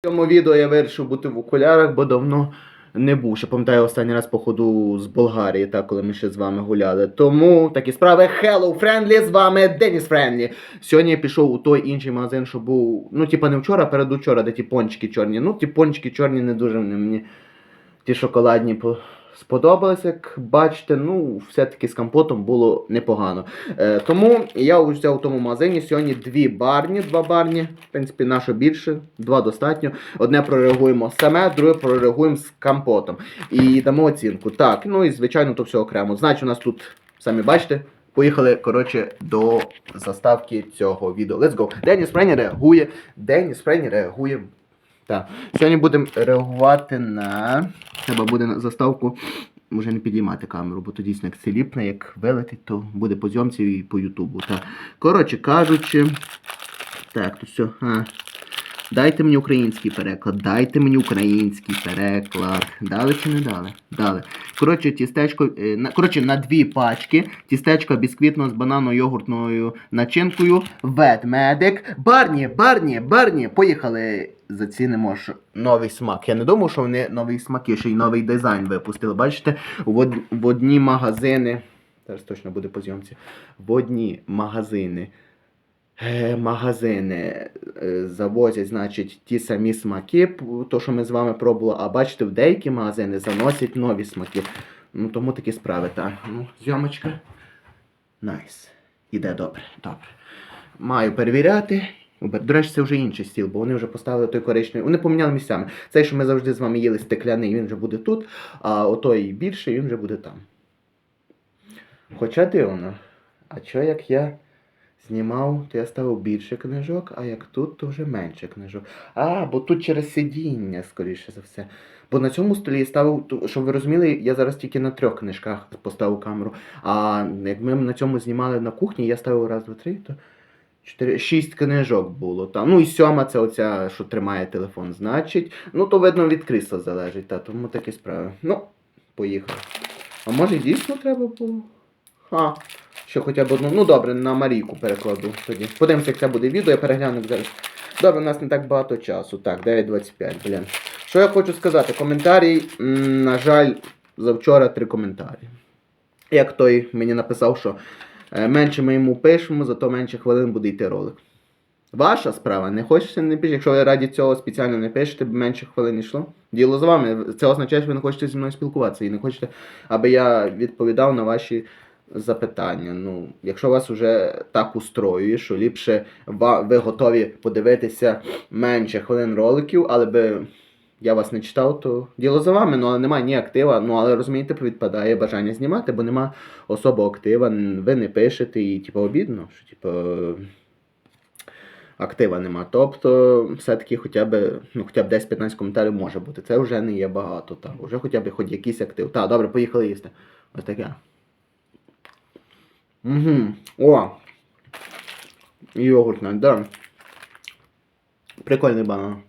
В цьому відео я вирішив бути в окулярах, бо давно не був. Ще пам'ятаю останній раз походу з Болгарії, так, коли ми ще з вами гуляли. Тому такі справи. Hello, Friendly, з вами Деніс Френдлі. Сьогодні я пішов у той інший магазин, що був, ну, типа не вчора, а передучора, де ті пончики чорні. Ну, ті пончики чорні не дуже мені. Ті шоколадні по- сподобались, як бачите, ну, все-таки з компотом було непогано. Е, тому я взяв у тому магазині сьогодні дві барні, два барні, в принципі, наше більше, два достатньо. Одне прореагуємо саме, друге прореагуємо з компотом. І дамо оцінку. Так, ну і звичайно, то все окремо. Значить, у нас тут, самі бачите, поїхали, коротше, до заставки цього відео. Let's go. Деніс Френі реагує. Деніс Френі реагує. Так. Сьогодні будемо реагувати на. Треба буде на заставку. Може не підіймати камеру, бо то дійсно як це ліпне, як вилетить, то буде по зйомці і по Ютубу. Так. Коротше кажучи. Так, то все. А. Дайте мені український переклад, дайте мені український переклад. Дали чи не дали? Дали. Коротше, тістечко, е, коротше, на дві пачки. Тістечко бісквітно з банано-йогуртною начинкою. Ведмедик. Барні, барні, барні. Поїхали. Зацінимо що новий смак. Я не думав, що вони новий смак, і ще й новий дизайн випустили. Бачите, в одні магазини. Зараз точно буде по зйомці. В одні магазини. Е, магазини е, завозять, значить, ті самі смаки, то, що ми з вами пробували, а бачите, в деякі магазини заносять нові смаки. Ну, тому такі справи, так. Ну, зйомочка. Найс. Іде добре, добре. Маю перевіряти. До речі, це вже інший стіл, бо вони вже поставили той коричневий. Вони поміняли місцями. Цей, що ми завжди з вами їли стекляний, він вже буде тут, а отой більший, він вже буде там. Хоча дивно. А що як я знімав, то я ставив більше книжок, а як тут, то вже менше книжок. А, бо тут через сидіння, скоріше за все. Бо на цьому столі я ставив, щоб ви розуміли, я зараз тільки на трьох книжках поставив камеру. А як ми на цьому знімали на кухні, я ставив раз, два, три, то чотири, шість книжок було там. Ну і сьома це оця, що тримає телефон, значить. Ну, то видно від крісла залежить, та, тому такі справи. Ну, поїхали. А може дійсно треба було? Ха. Ще хоча б одну. Ну добре, на Марійку перекладу тоді. Подивимося, як це буде відео, я перегляну зараз. Добре, у нас не так багато часу. Так, 9.25, блін. Що я хочу сказати? Коментарій, на жаль, завчора три коментарі. Як той мені написав, що е, менше ми йому пишемо, зато менше хвилин буде йти ролик. Ваша справа, не хочете, не пишіть. Якщо ви раді цього спеціально не пишете, б менше хвилин йшло. Діло з вами. Це означає, що ви не хочете зі мною спілкуватися і не хочете, аби я відповідав на ваші запитання. Ну, якщо вас вже так устроює, що ліпше ви готові подивитися менше хвилин роликів, але би я вас не читав, то діло за вами, ну але немає ні актива. Ну але розумієте, відпадає бажання знімати, бо нема особо актива, ви не пишете і типу обідно, що типу. Актива нема. Тобто, все-таки хоча б, ну, хоча б 10-15 коментарів може бути. Це вже не є багато. Так. Вже хоча б хоч якийсь актив. Так, добре, поїхали їсти. Ось таке. Угу. О! Йогуртна, да. Прикольний банан.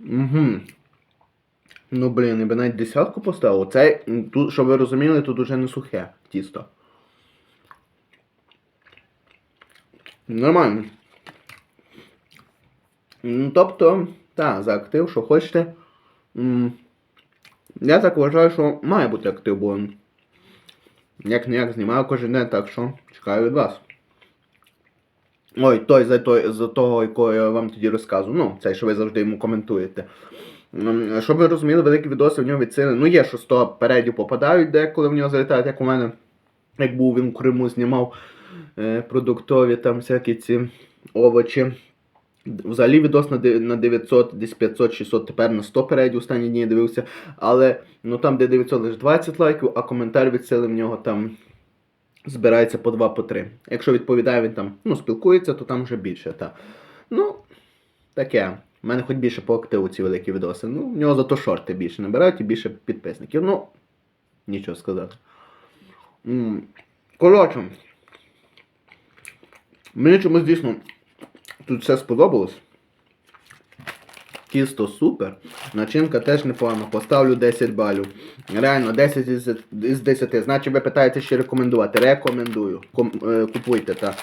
Угу. Ну, блін, я би навіть десятку поставив. Це, тут, щоб ви розуміли, тут уже не сухе тісто. Нормально. Ну, тобто, так, за актив, що хочете. Я так вважаю, що має бути актив, бо як не як знімаю кожен день, так що чекаю від вас. Ой, той за той за того, якого я вам тоді розказував. Ну, цей, що ви завжди йому коментуєте. Щоб ви розуміли, великі відоси в нього від. Ну, є, що з того передю попадають, деколи в нього залітають, як у мене, як був він в Криму, знімав е, продуктові там всякі ці овочі. Взагалі відос на 900, десь 500-600, тепер на 100 передів останні дні дивився. Але ну там, де 900 лише 20 лайків, а коментар від сили в нього там збирається по 2 по 3. Якщо відповідає він там, ну, спілкується, то там вже більше. Та. Ну, таке. У мене хоч більше по активу ці великі відоси. Ну, в нього зато шорти більше набирають і більше підписників. Ну, нічого сказати. Коротше, мені чомусь дійсно тут все сподобалось. Тісто супер. Начинка теж непогана. Поставлю 10 балів. Реально, 10 із, із 10. Значить, ви питаєте ще рекомендувати. Рекомендую. Е, купуйте, так.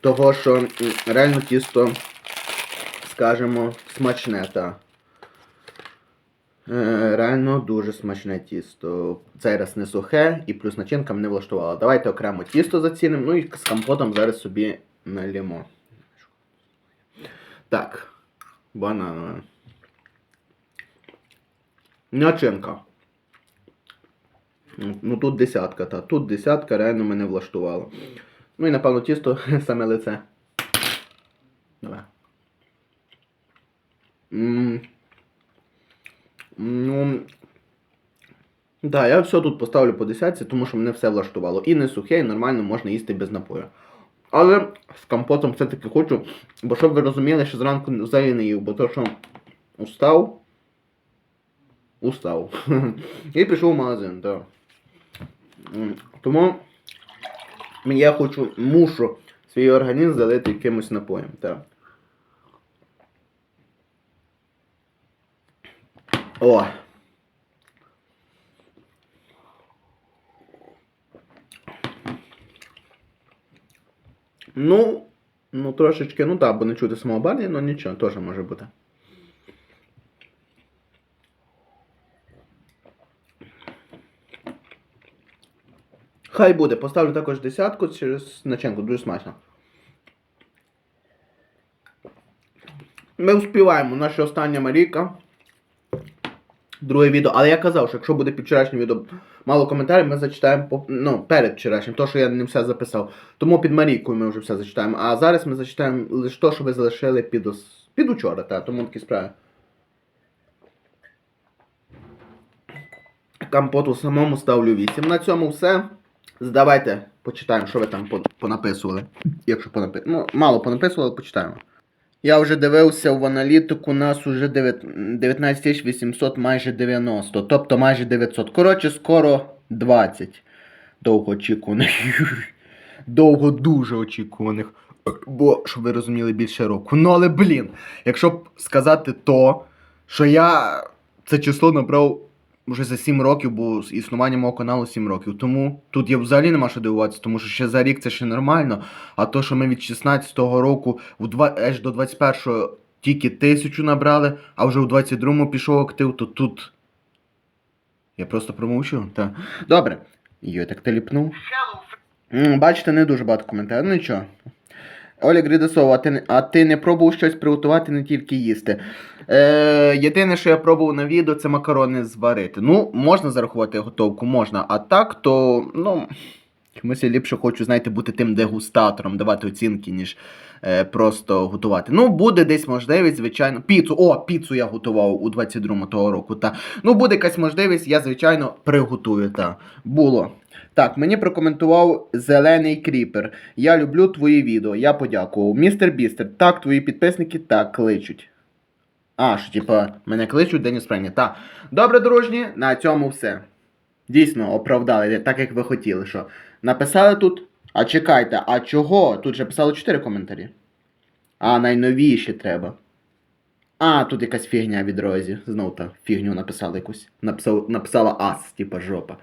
Того, що реально тісто, скажімо, смачне, та. Е, Реально дуже смачне тісто. Цей раз не сухе і плюс начинка мене влаштувала. Давайте окремо тісто зацінимо, ну і з компотом зараз собі налємо. Так. Бананове. Начинка. Ну, Ну тут десятка, та. Тут десятка реально мене влаштувало. Ну і напевно тісто саме лице. Давай. М. Ну. Да, я все тут поставлю по десятці, тому що мене все влаштувало. І не сухе, і нормально можна їсти без напою. Але з компотом все-таки хочу, бо щоб ви розуміли, що зранку взагалі не їв, бо то, що устав. Устав. І пішов в магазин, так. Тому я хочу, мушу свій організм залити якимось напоєм. Так. О. Ну, ну трошечки, ну так, бо не чути самого барні, але нічого, теж може бути. Хай буде, поставлю також десятку через начинку, дуже смачно. Ми успіваємо, наша остання Марійка. Друге відео. Але я казав, що якщо буде під вчорашнім відео мало коментарів, ми зачитаємо по, ну, перед вчорашнім, то, що я не все записав. Тому під Марійкою ми вже все зачитаємо. А зараз ми зачитаємо лише те, що ви залишили під, під учора, та, тому такі справи. Компоту самому ставлю 8. На цьому все. Давайте почитаємо, що ви там понаписували. Якщо понапи... Ну, мало понаписували, почитаємо. Я вже дивився в аналітику, нас уже 19 800, майже 90, тобто майже 900. Коротше, скоро 20 довгоочікуваних. Довго дуже очікуваних. Бо, щоб ви розуміли, більше року. Ну але блін, якщо б сказати то, що я це число набрав вже за 7 років, бо існування мого каналу 7 років. Тому тут я взагалі нема що дивуватися, тому що ще за рік це ще нормально. А то, що ми від 16-го року в два, аж до 21-го тільки тисячу набрали, а вже у 22-му пішов актив, то тут. Я просто промовчу. Та. Добре. Йой, так ти ліпнув. Бачите, не дуже багато коментарів. Ну нічого. Оля Гридасова, а ти, а ти не пробував щось приготувати, не тільки їсти. Е, єдине, що я пробував на відео, це макарони зварити. Ну, можна зарахувати готовку, можна. А так, то, ну, чомусь я ліпше хочу, знаєте, бути тим дегустатором, давати оцінки, ніж е, просто готувати. Ну, буде десь можливість, звичайно. Піцу, о, піцу я готував у 22-му того року. Та. Ну, буде якась можливість, я, звичайно, приготую. Та. Було. Так, мені прокоментував зелений кріпер. Я люблю твої відео. Я подякував. Містер Бістер, так, твої підписники так кличуть. А, що типа, мене кличуть Деніс Френі. Так. Добре, дружні, на цьому все. Дійсно, оправдали, так як ви хотіли, що. Написали тут. А чекайте, а чого? Тут же писали 4 коментарі. А, найновіші треба. А, тут якась фігня від Розі. Знов та фігню написали якусь. Написав, написала ас, типа жопа.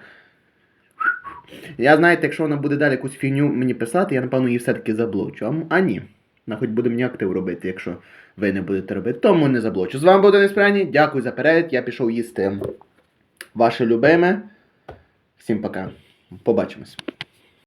Я знаєте, якщо вона буде далі якусь фігню мені писати, я напевно її все-таки заблочу. А, а ні. На хоч буде мені актив робити, якщо ви не будете робити, тому не заблочу. З вами був Денис Пряні, дякую за перегляд. Я пішов їсти ваше любиме. Всім пока. Побачимось.